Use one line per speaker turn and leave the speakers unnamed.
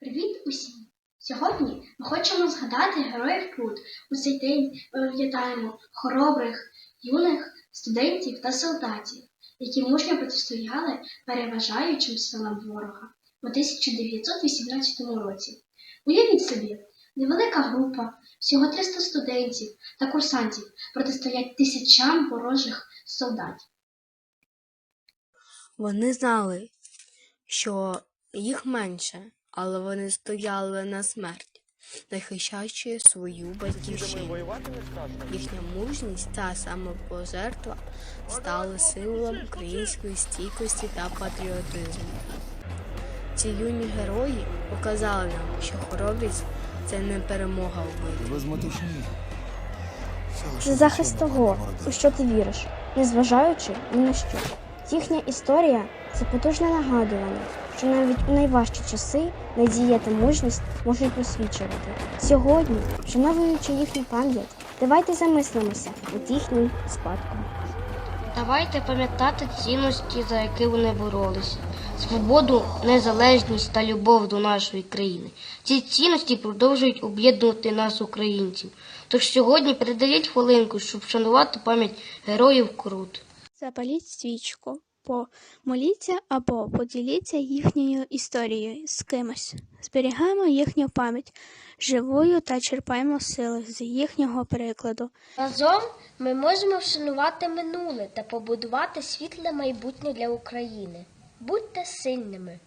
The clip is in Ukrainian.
Привіт усім! Сьогодні ми хочемо згадати героїв Крут. У цей день ми пам'ятаємо хоробрих, юних студентів та солдатів, які мужньо протистояли переважаючим силам ворога у 1918 році. Уявіть собі, невелика група, всього 300 студентів та курсантів протистоять тисячам ворожих солдатів.
Вони знали, що їх менше, але вони стояли на смерть, захищаючи свою батьківщину. Їхня мужність та самопожертва стали символом української стійкості та патріотизму. Ці юні герої показали нам, що хоробрість це не перемога у битві.
Це захист того, у що ти віриш, незважаючи ні на що. Їхня історія це потужне нагадування, що навіть у найважчі часи надія та мужність можуть просвічувати. Сьогодні, вшановуючи їхню пам'ять, давайте замислимося над їхнім спадком.
Давайте пам'ятати цінності, за які вони боролися. Свободу, незалежність та любов до нашої країни. Ці цінності продовжують об'єднувати нас, українців. Тож сьогодні передають хвилинку, щоб вшанувати пам'ять героїв Крут.
Запаліть свічку, помоліться або поділіться їхньою історією з кимось. Зберігаємо їхню пам'ять живою та черпаємо сили з їхнього прикладу.
Разом ми можемо вшанувати минуле та побудувати світле майбутнє для України. Будьте сильними.